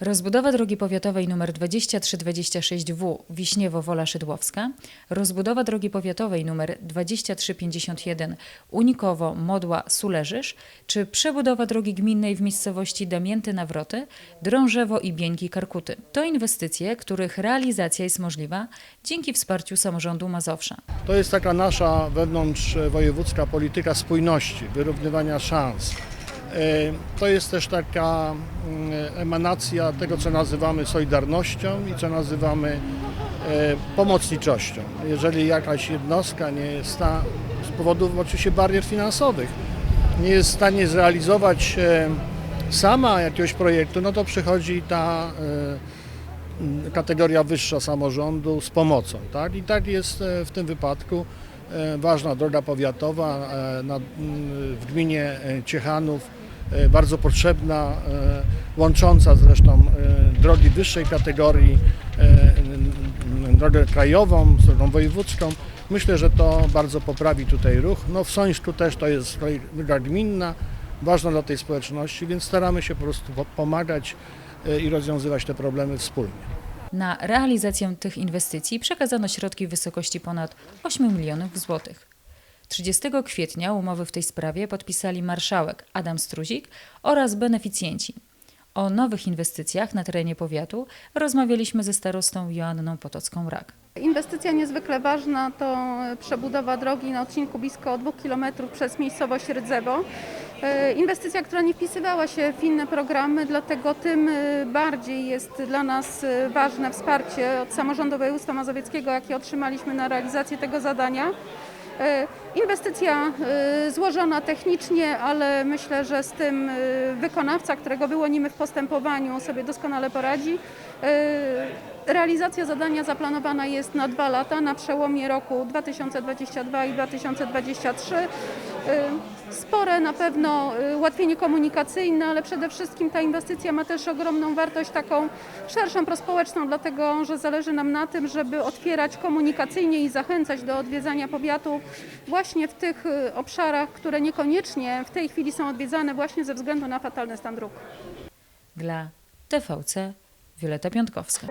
Rozbudowa drogi powiatowej nr 2326W Wiśniewo-Wola Szydłowska, rozbudowa drogi powiatowej nr 2351 Unikowo-Modła-Sulerzysz, czy przebudowa drogi gminnej w miejscowości Damięty-Nawroty, Drążewo i Bieńki-Karkuty. To inwestycje, których realizacja jest możliwa dzięki wsparciu samorządu Mazowsza. To jest taka nasza wewnątrzwojewódzka polityka spójności, wyrównywania szans. E, To jest też taka mm, emanacja tego, co nazywamy solidarnością i co nazywamy e, pomocniczością. Jeżeli jakaś jednostka nie jest sta- z powodów oczywiście barier finansowych nie jest w stanie zrealizować e, sama jakiegoś projektu, no to przychodzi ta kategoria wyższa samorządu z pomocą. Tak? I tak jest w tym wypadku. Ważna droga powiatowa e, na, m, w gminie Ciechanów, bardzo potrzebna, e, łącząca zresztą e, drogi wyższej kategorii, e, drogę krajową z drogą wojewódzką. Myślę, że to bardzo poprawi tutaj ruch. No w Sońsku też to jest droga gminna, ważna dla tej społeczności, więc staramy się po prostu po- pomagać e, i rozwiązywać te problemy wspólnie. Na realizację tych inwestycji przekazano środki w wysokości ponad 8 milionów złotych. 30 kwietnia umowy w tej sprawie podpisali marszałek Adam Struzik oraz beneficjenci. O nowych inwestycjach na terenie powiatu rozmawialiśmy ze starostą Joanną Potocką-Rak. Inwestycja niezwykle ważna to przebudowa drogi na odcinku blisko 2 km przez miejscowość Rydzewo. E, Inwestycja, która nie wpisywała się w inne programy, dlatego tym e, bardziej jest dla nas e, ważne wsparcie od samorządu województwa mazowieckiego, jakie otrzymaliśmy na realizację tego zadania. E, Inwestycja e, złożona technicznie, ale myślę, że z tym e, wykonawca, którego wyłonimy w postępowaniu, sobie doskonale poradzi. Realizacja zadania zaplanowana jest na dwa lata, na przełomie roku 2022 i 2023. E, Spore na pewno e, ułatwienie komunikacyjne, ale przede wszystkim ta inwestycja ma też ogromną wartość taką szerszą prospołeczną, dlatego że zależy nam na tym, żeby otwierać komunikacyjnie i zachęcać do odwiedzania powiatu właśnie w tych e, obszarach, które niekoniecznie w tej chwili są odwiedzane właśnie ze względu na fatalny stan dróg. Dla TVC Wioleta Piątkowska.